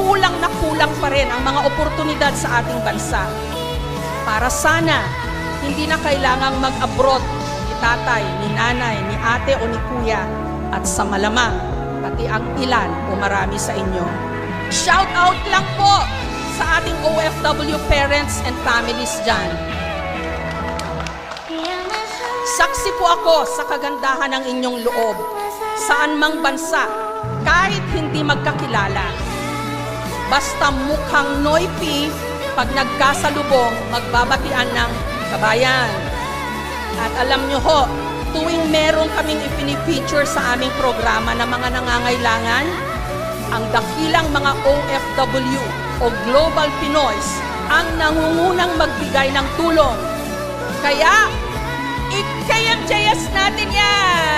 kulang na kulang pa rin ang mga oportunidad sa ating bansa. Para sana, hindi na kailangang mag-abroad ni tatay, ni nanay, ni ate o ni kuya at sa malamang, pati ang ilan o marami sa inyo. Shout out lang po sa ating OFW parents and families dyan. Saksi po ako sa kagandahan ng inyong loob, saan mang bansa, kahit hindi magkakilala. Basta mukhang noipi, pag nagkasalubong, magbabatian ng kabayan. At alam nyo ho, tuwing meron kaming ipinifeature sa aming programa ng mga nangangailangan, ang dakilang mga OFW o Global Pinoys ang nangungunang magbigay ng tulong. Kaya, ikayam-jayas natin yan!